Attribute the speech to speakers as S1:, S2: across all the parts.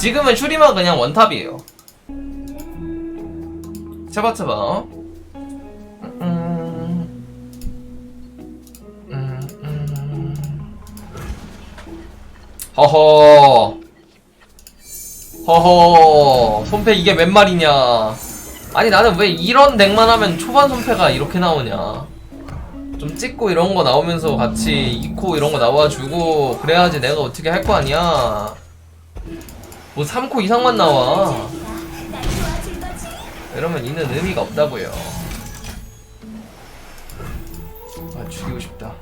S1: 지금은 슈리마 그냥 원탑이에요. 차바차바. 음, 음, 음. 허허. 허허. 손패 이게 웬 말이냐. 아니 나는 왜 이런 덱만 하면 초반 손패가 이렇게 나오냐. 좀 찍고 이런 거 나오면서 같이 이코 이런 거 나와주고 그래야지 내가 어떻게 할 거 아니야. 뭐 3코 이상만 나와. 이러면 이는 의미가 없다고요. 아 죽이고 싶다.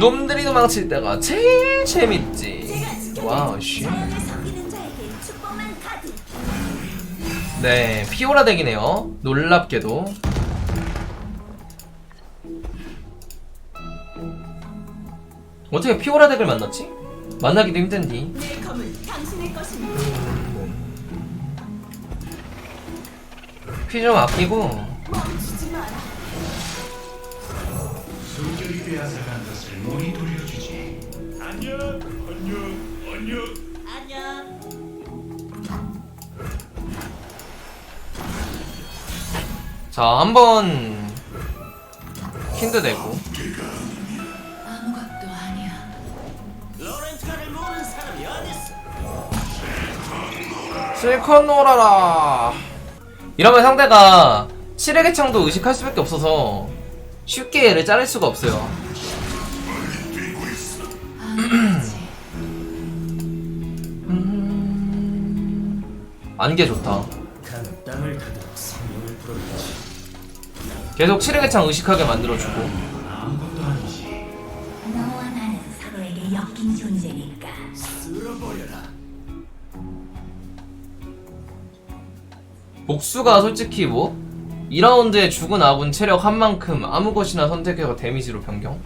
S2: 놈들이 도망칠 때가 제일 재밌.
S1: 재밌지. 와우 씨.
S2: 자연을 섬기는 자에게 축복만 가득.
S1: 네 피오라 덱이네요. 놀랍게도. 어떻게 피오라 덱을 만났지? 만나기도 힘든디.
S2: 내 검은 당신의 것입니다.
S1: 피 좀 아끼고. 자 한번 킨드 내고 실컷 놀아라. 이러면 상대가 7의 개창도 의식할 수밖에 없어서 쉽게 얘를 자를 수가 없어요. 안개 좋다.
S3: 생명을 불어넣지
S1: 계속 7의 개창 의식하게 만들어주고 복수가 솔직히 뭐 2라운드에 죽은 아군 체력 한 만큼 아무 것이나 선택해서 데미지로 변경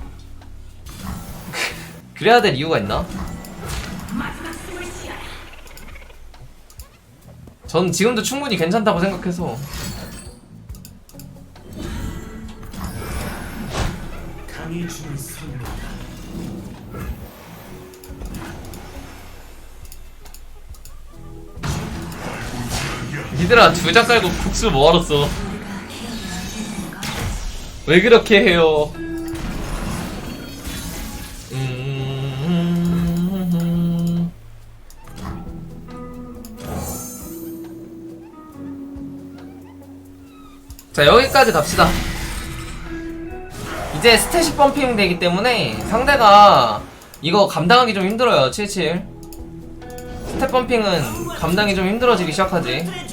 S1: 그래야 될 이유가 있나? 전 지금도 충분히 괜찮다고 생각해서 니들아 두장 깔고 국수 뭐하러 써? 왜 그렇게 해요? 음... 자 여기까지 갑시다. 이제 스탯이 펌핑 되기 때문에 상대가 이거 감당하기 좀 힘들어요. 77. 스탯 펌핑은 감당이 좀 힘들어지기 시작하지.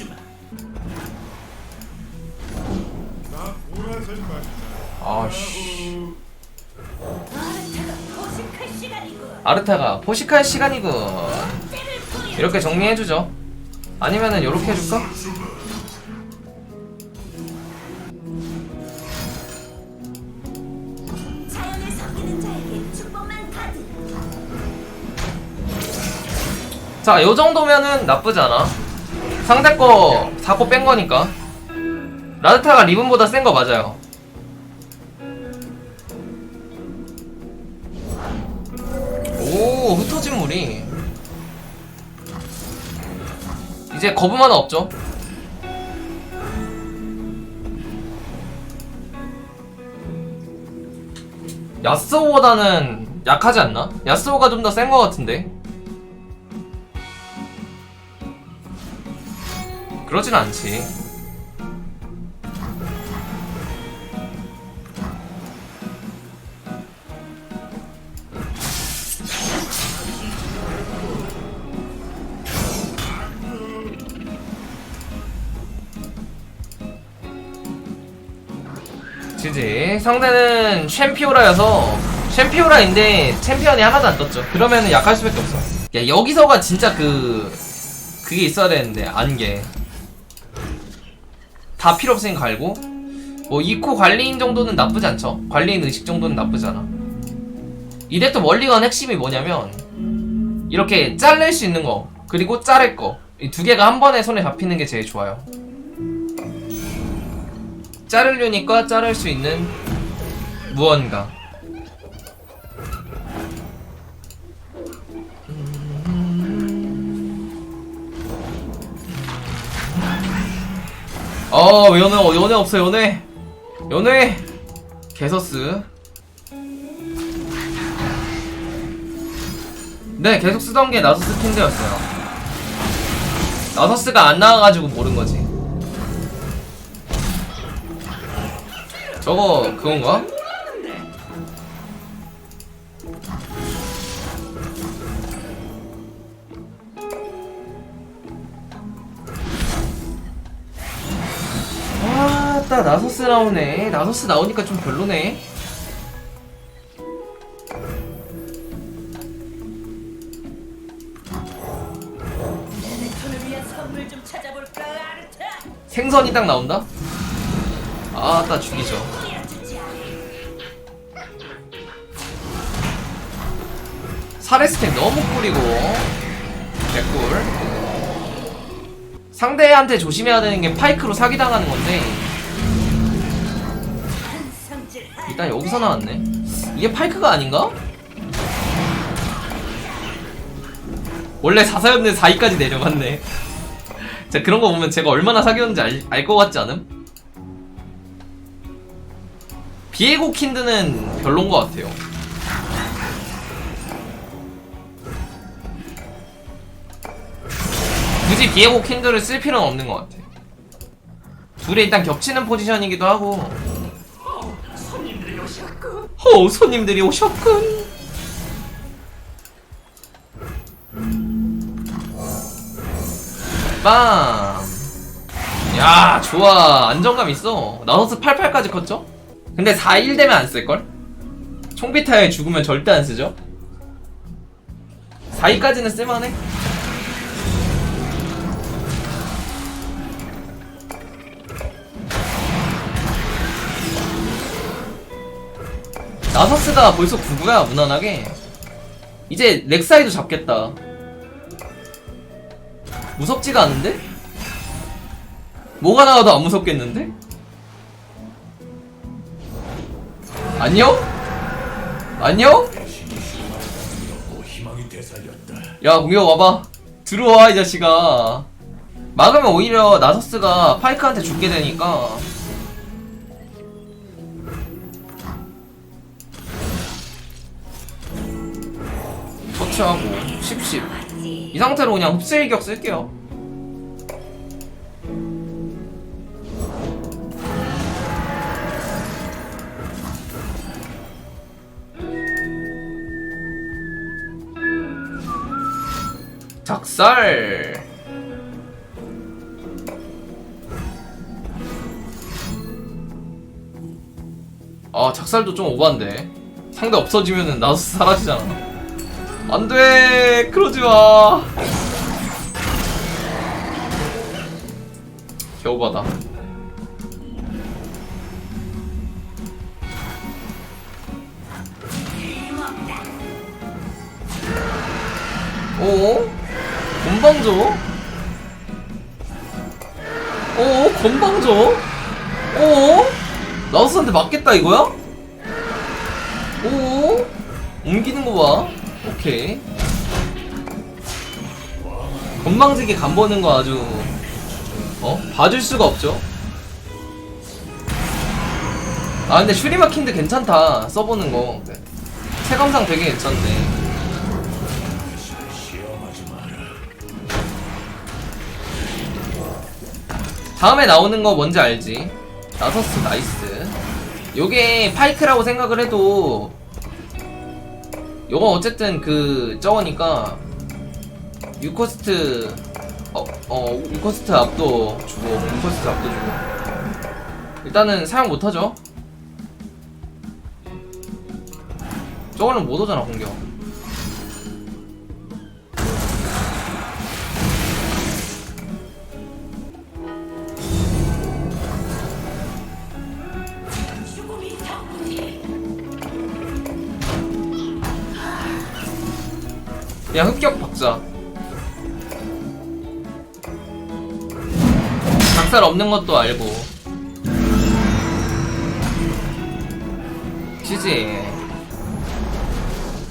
S2: 아르타가 포식할
S1: 시간이군. 이렇게 정리해주죠. 아니면은 요렇게 해줄까?
S2: 자,
S1: 요 정도면은 나쁘지 않아. 상대 거 4코 뺀 거니까. 라르타가 리븐보다 센 거 맞아요. 이제 하나 없죠? 야스오보다는 약하지 않나? 야스오가 좀 더센거 같은데? 그러진 않지. 지지. 상대는 챔피오라여서 챔피오라인데 챔피언이 하나도 안 떴죠. 그러면은 약할 수밖에 없어. 야 여기서가 진짜 그 그게 있어야 되는데 안개. 다 필요 없으니까 갈고 뭐 이코 관리인 정도는 나쁘지 않죠. 관리인 의식 정도는 나쁘지 않아. 이랬던 원리관 핵심이 뭐냐면 이렇게 잘릴 수 있는 거 그리고 자를 거 이 두 개가 한 번에 손에 잡히는 게 제일 좋아요. 자르려니까 자를 수 있는 무언가. 어 연애 연애 없어 연애. 연애. 개서스. 네 계속 쓰던 게 나서스 캔데였어요. 나서스가 안 나와가지고 모른 거지. 저거 그건가? 아따 나서스 나오네 나서스 나오니까 좀 별로네 생선이 딱 나온다? 아따 죽이죠 사레스템 너무 꿀이고. 개꿀. 상대한테 조심해야 되는 게 파이크로 사기당하는 건데. 일단 여기서 나왔네. 이게 파이크가 아닌가? 원래 4사였는데 4위까지 내려갔네. 자 그런 거 보면 제가 얼마나 사귀었는지 알것 같지 않음? 비에고 킨드는 별론 것 같아요 굳이 비에고 킨드를 쓸 필요는 없는 것 같아 둘이 일단 겹치는 포지션이기도 하고 어, 손님들이 오셨군. 빵. 야, 좋아. 안정감 있어. 나서스 88까지 컸죠? 근데 4-1 되면 안 쓸걸? 총비타에 죽으면 절대 안 쓰죠? 4-2까지는 쓸만해? 나서스가 벌써 9구야 무난하게 이제 렉사이도 잡겠다 무섭지가 않은데? 뭐가 나와도 안 무섭겠는데? 안녕? 안녕? 야 공격 와봐 들어와 이 자식아 막으면 오히려 나서스가 파이크한테 죽게 되니까 터치하고 10, 10. 이 상태로 그냥 흡수일격 쓸게요. 작살. 아 작살도 좀 오반데. 상대 없어지면은 나도 사라지잖아 안돼 그러지마. 겨우바다 오 건방져? 오 건방져? 오 나우스한테 맞겠다 이거야? 오 옮기는 거봐 오케이 건방지게 간보는 거 아주 어? 봐줄 수가 없죠 아 근데 슈리마 킨드 괜찮다 써보는 거 체감상 되게 괜찮네. 다음에 나오는 거 뭔지 알지? 나서스 나이스 요게 파이크라고 생각을 해도 요건 어쨌든 그 저거니까 유코스트 어, 어 유코스트 압도 주고 유코스트 압도 주고. 일단은 사용 못하죠? 저거는 못 오잖아 공격 그냥 흡격 박자 작살 없는 것도 알고. 지지.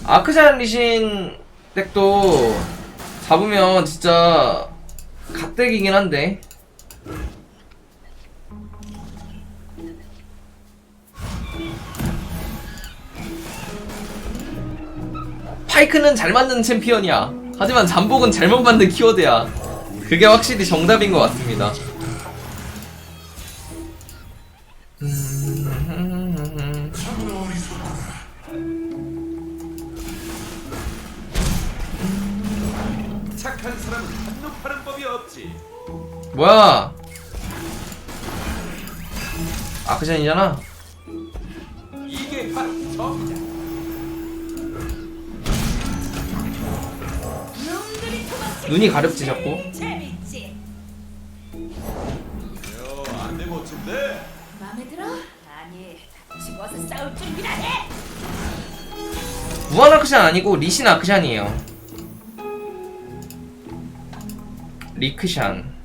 S1: 아크샨 리신 덱도 잡으면 진짜 갓덱이긴 한데 파이크는 잘 맞는 챔피언이야. 하지만 잠복은 잘못 만든 키워드야. 그게 확실히 정답인 것 같습니다.
S3: 착한 사람은 한눈파는 법이 없지.
S1: 뭐야? 아크션이잖아. 눈이 가렵지 자꾸.
S4: 재밌지.
S3: 요, 안내 멋진데.
S4: 마음에 들어? 아니, 지금 와서 싸울 준비나 해.
S1: 무한 아크션 아니고 리신 아크션이에요. 리크샨.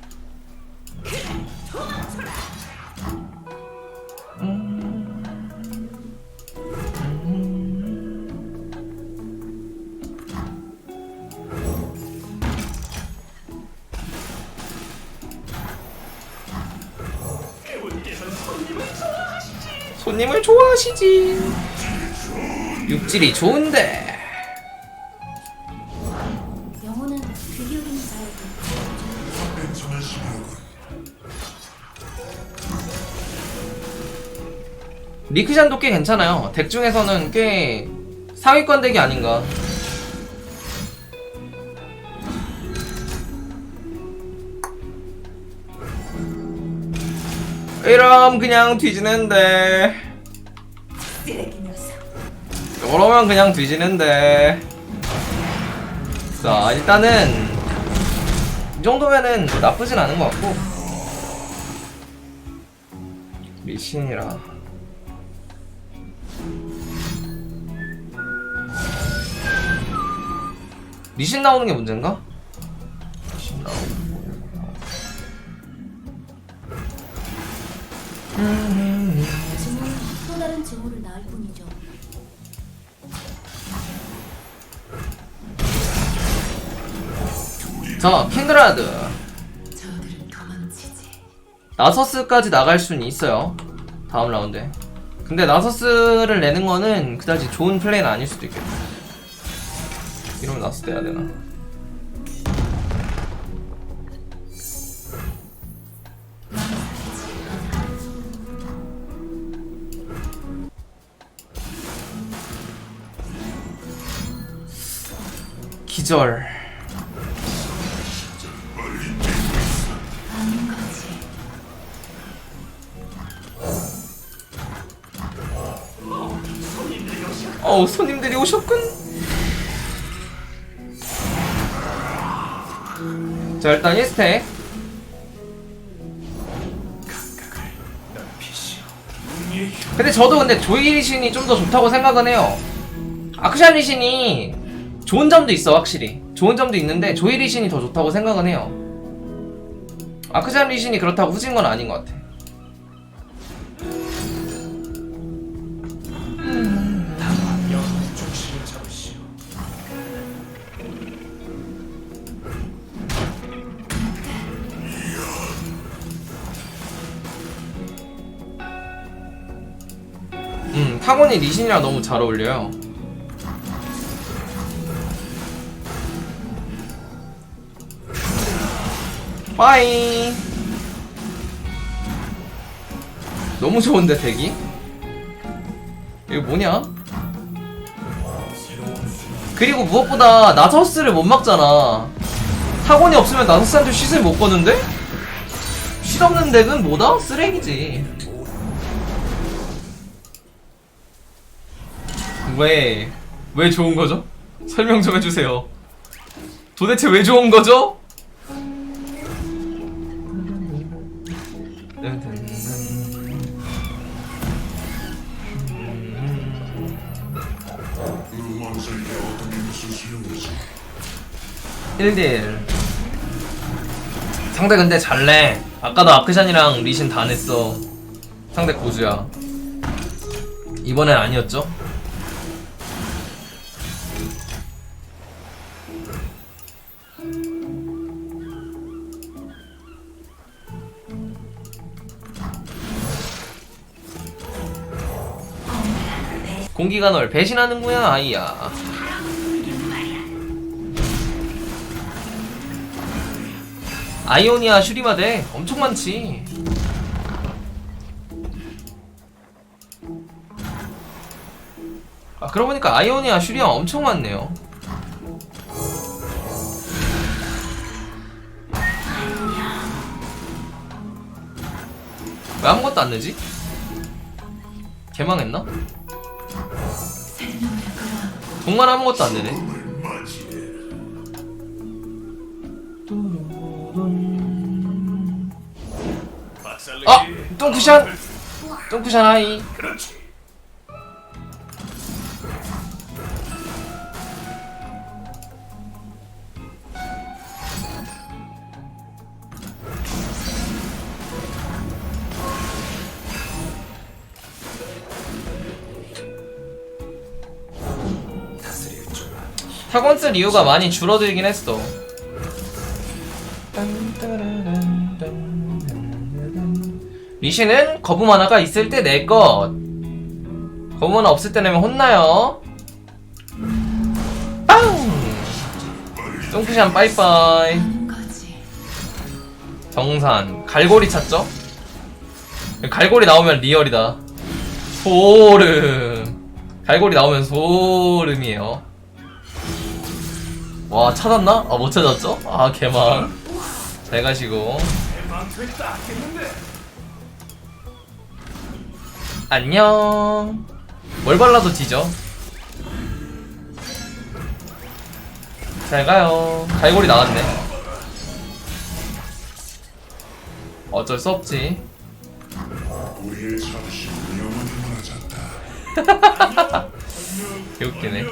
S1: 손님을 좋아하시지. 육질이 좋은데.
S2: 영혼은
S5: 심하군.
S1: 리크샨도 꽤 괜찮아요. 덱 중에서는 꽤 상위권 덱이 아닌가. 이럼 그냥 뒤지는데.
S4: 쓰레기 녀석.
S1: 이러면 그냥 뒤지는데. 자, 일단은 이 정도면은 나쁘진 않은 것 같고. 미신이라. 리신 나오는 게 문제인가?
S2: 증오는 또 다른 증오를 낳을 뿐이죠.
S1: 자.
S2: 저들은 도망치지.
S1: 나서스까지 나갈 수는 있어요. 다음 라운드에. 근데 나서스를 내는 거는 그다지 좋은 플레이는 아닐 수도 있겠다. 이러면 나서스 해야 되나?
S2: 거지.
S1: 어우 손님들이 오셨군. 자 일단 1스택
S5: 난 피시오. 용의 힘.
S1: 근데 저도 근데 조이 리신이 좀 더 좋다고 생각은 해요 아크샤 리신이 좋은 점도 있어 확실히. 좋은 점도 있는데 조이 리신이 더 좋다고 생각은 해요. 아크샤 리신이 그렇다고 후진 건 아닌 것 같아. 음 타곤이 리신이랑 너무 잘 어울려요 빠이 너무 좋은데 덱이? 이거 뭐냐? 그리고 무엇보다 나서스를 못 막잖아 타곤이 없으면 나서스한테 쉿을 못 거는데? 쉿 없는 덱은 뭐다? 쓰레기지 왜? 왜 좋은 거죠? 설명 좀 해주세요. 도대체 왜 좋은 거죠? 1대1 상대 근데 잘내 아까도 아크샨이랑 리신 다 냈어. 상대 고수야. 이번엔 아니었죠? 공기가 널 배신하는구나 아이야 아이오니아 슈리마데 엄청 많지 아 그러고 보니까 아이오니아 슈리마 엄청 많네요 왜 아무것도 안 내지? 개망했나? 정말 아무것도 안 내네 아! 똥쿠션! 똥쿠션 하이
S5: 그렇지. 다스릴 줄 알아.
S1: 타건 쓸 이유가 많이 줄어들긴 했어 리시는 거부 만화가 있을 때 내 것 거부 만화 없을 때 내면 혼나요 빵! 똥쿠션 빠이빠이. 정산 갈고리 찾죠? 갈고리 나오면 리얼이다 소름 갈고리 나오면 소름이에요 와 찾았나? 아 못 찾았죠? 아 개망 잘 가시고. 안녕. 뭘 발라도 지죠 잘 가요. 갈고리 나왔네. 어쩔 수 없지. 개웃기네.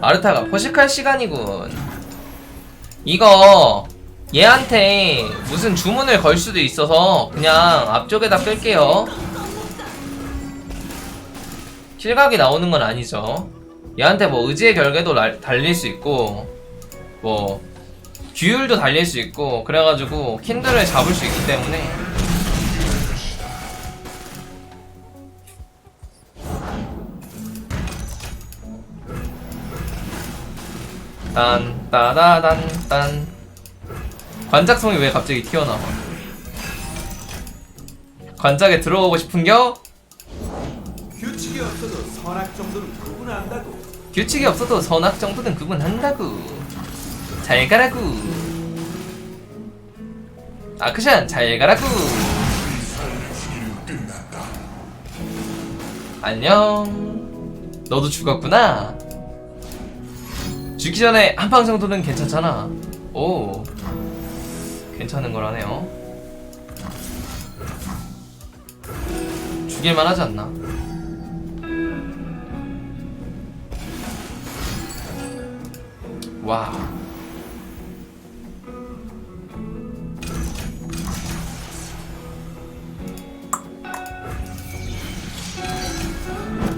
S1: 아르타가 포식할 시간이군. 이거 얘한테 무슨 주문을 걸 수도 있어서 그냥 앞쪽에다 끌게요. 실각이 나오는 건 아니죠. 얘한테 뭐 의지의 결계도 날- 달릴 수 있고 뭐 규율도 달릴 수 있고 그래가지고 킨들을 잡을 수 있기 때문에 딴 따다단 딴 관작성이 왜 갑자기 튀어나와? 관작에 들어오고 싶은겨?
S3: 규칙이 없어도 선악 정도는 구분한다고.
S1: 규칙이 없어도 선악 정도는 구분한다구 잘 가라구 아크션 잘 가라구 안녕. 너도 죽었구나. 죽기 전에 한 방 정도는 괜찮잖아. 오 괜찮은 거라네요 죽일만 하지 않나 와.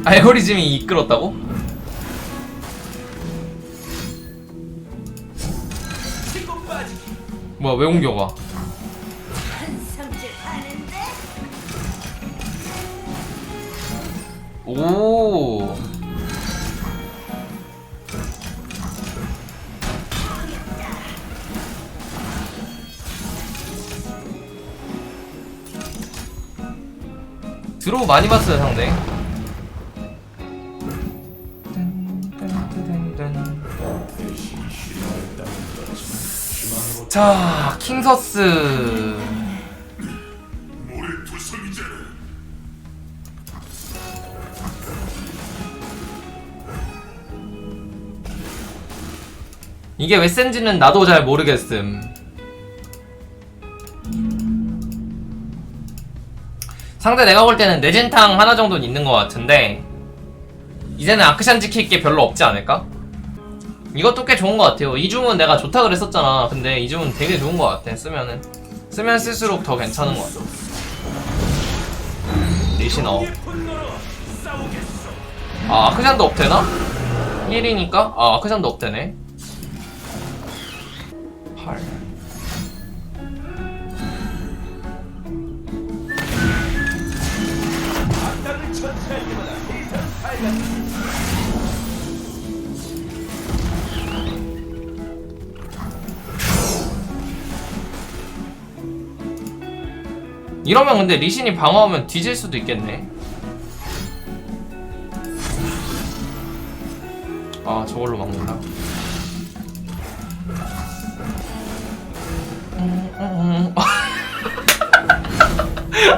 S1: 알고리즘이 이끌었다고? 뭐야 왜 옮겨가? 오. 드로우 많이 봤어요 상대. 자, 킹서스. 이게 왜 센지는 나도 잘 모르겠음. 상대 내가 볼 때는 내진탕 하나 정도는 있는 것 같은데 이제는 아크샨 지킬 게 별로 없지 않을까? 이것도 꽤 좋은 것 같아요. 이중은 내가 좋다 그랬었잖아. 근데 이중은 되게 좋은 것 같아. 쓰면은 쓰면 쓸수록 더 괜찮은 것 같아.
S3: 싸우겠어.
S1: 아 아크샨도 업되나? 1이니까? 아 아크샨도 업되네. 8. 이러면 근데 리신이 방어하면 뒤질 수도 있겠네. 아 저걸로 막는다.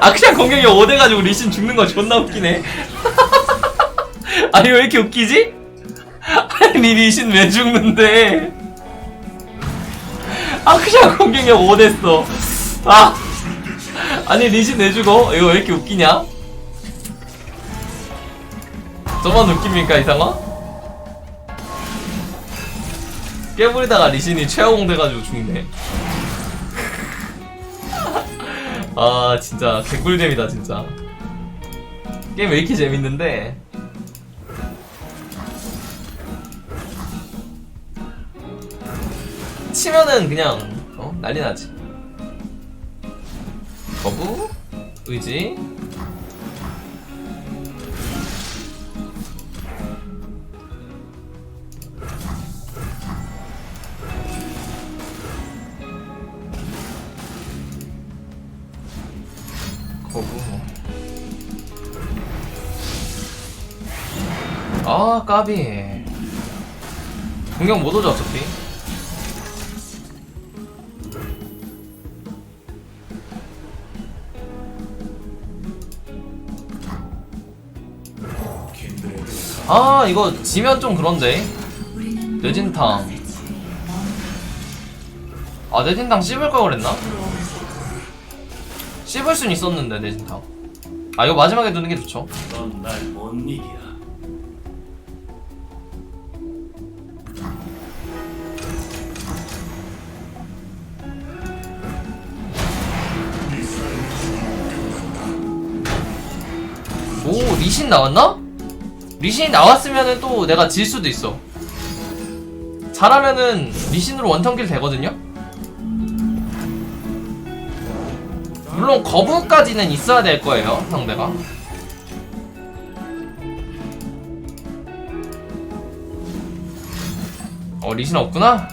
S1: 아 그냥 공격이 5돼가지고 리신 죽는 거 존나 웃기네. 아니 왜 이렇게 웃기지? 아니 리신 왜 죽는데? 아 그냥 공격력 5됐어. 아 아니 리신 왜 죽어? 이거 왜 이렇게 웃기냐? 저만 웃깁니까 이 상황? 깨부리다가 리신이 최하공 돼가지고 죽네 아 진짜 개꿀잼이다 진짜 게임 왜 이렇게 재밌는데 치면은 그냥 어? 난리 나지 거부? 의지? 거부 아 까비. 공격 못 오죠 어차피 아 이거 지면 좀 그런데 뇌진탕 아 뇌진탕 씹을 걸 그랬나? 씹을 순 있었는데 뇌진탕 아 이거 마지막에 두는 게 좋죠
S5: 넌날못 이겨.
S1: 오 리신 나왔나? 리신이 나왔으면은 또 내가 질 수도 있어 잘하면은 리신으로 원턴킬 되거든요? 물론 거부까지는 있어야 될 거예요 상대가 어 리신 없구나?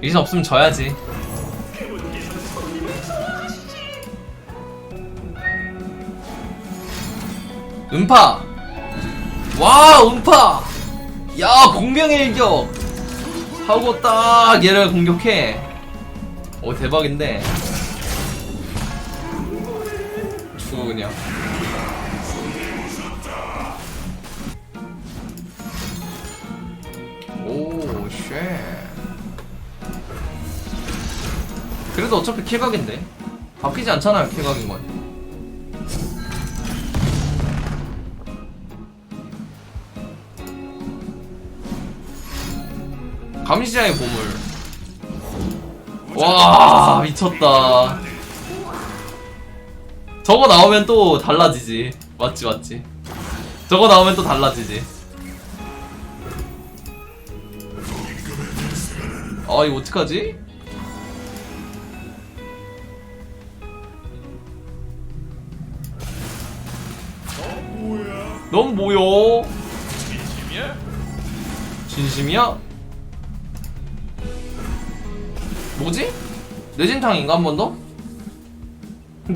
S1: 리신 없으면 져야지 음파. 와 음파. 야 공명의 일격. 하고 딱 얘를 공격해. 오 대박인데. 그냥. 오쉣. 그래도 어차피 킬각인데. 바뀌지 않잖아요 킬각인 건 감시자의 보물 와 미쳤다 저거 나오면 또 달라지지 맞지 맞지 저거 나오면 또 달라지지 아 이거 어떡하지? 넌 뭐야?
S5: 진심이야?
S1: 진심이야? 뭐지? 뇌진탕인가 한 번 더?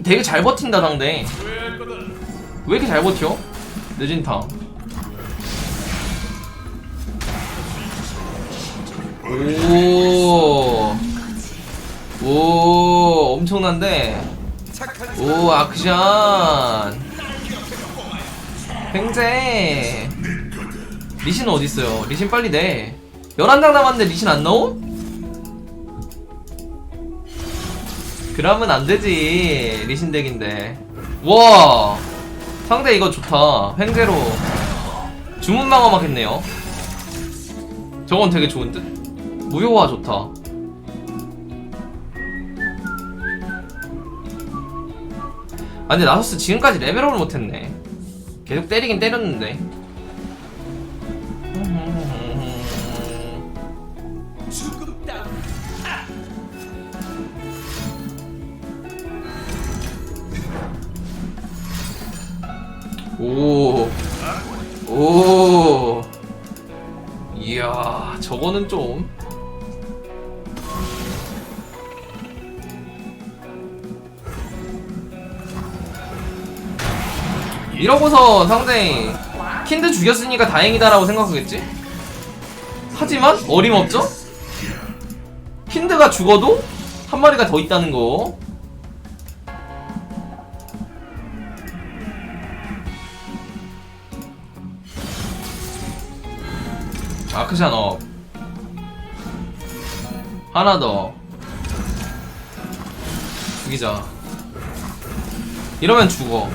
S1: 되게 잘 버틴다 상대. 왜 이렇게 잘 버텨? 뇌진탕 오, 오, 엄청난데. 오, 악션. 팽제. 리신 어디 있어요? 리신 빨리 내. 11장 남았는데 리신 안 나옴? 그러면 안 되지. 리신 덱인데. 와! 상대 이거 좋다. 횡제로 주문 방어 막 했네요. 저건 되게 좋은 듯? 무효화 좋다. 아 근데 나서스 지금까지 레벨업을 못했네. 계속 때리긴 때렸는데. 오. 오. 이야, 저거는 좀. 이러고서 상대히 킨드 죽였으니까 다행이다라고 생각하겠지? 하지만 어림없죠? 킨드가 죽어도 한 마리가 더 있다는 거 업. 하나 더. 죽이자. 이러면 죽어.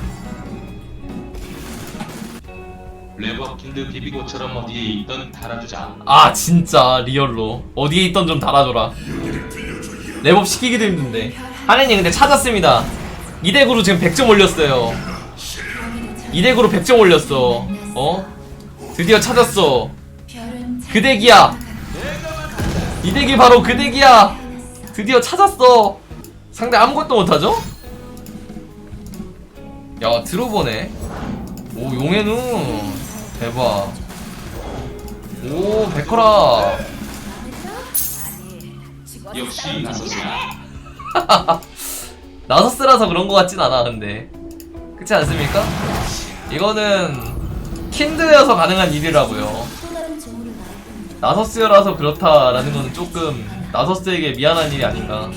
S6: 레버킨드 비비고처럼 어디에 있던 달아주자.
S1: 아 진짜 리얼로 어디에 있던 좀 달아줘라 랩업 시키기도 힘든데 하느님 근데 찾았습니다 이 덱으로 지금 100점 올렸어요 이 덱으로 100점 올렸어 어? 드디어 찾았어 그 덱이야. 이 덱이 바로 그 덱이야. 드디어 찾았어. 상대 아무것도 못하죠? 야 들어보네. 오 용해누 대박. 오 베커라.
S6: 역시 나섰으나
S1: 나서스라서 그런 것 같진 않아 근데. 그렇지 않습니까? 이거는 킨드여서 가능한 일이라고요 나서스여라서 그렇다라는 거는 조금 나서스에게 미안한 일이 아닌가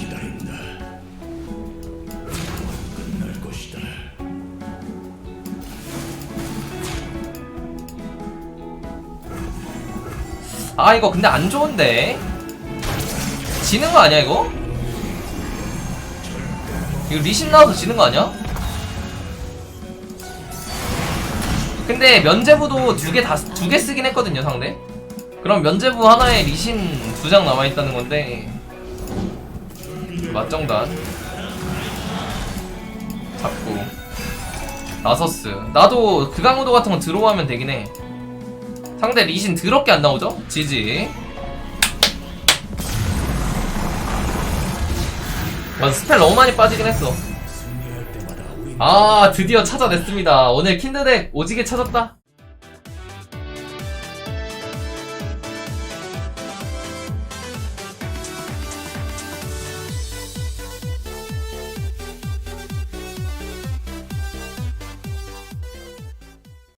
S1: 아 이거 근데 안 좋은데 지는 거 아니야 이거? 이거 리신 나와서 지는 거 아니야? 근데 면제부도 두 개 다 두 개 쓰긴 했거든요 상대. 그럼 면제부 하나에 리신 두 장 남아 있다는 건데 맞정단 잡고 나서스 나도 극강우도 같은 거 들어오면 되긴 해. 상대 리신 더럽게 안 나오죠? 지지. 맞아 스펠 너무 많이 빠지긴 했어. 아 드디어 찾아냈습니다. 오늘 킨드덱 오지게 찾았다.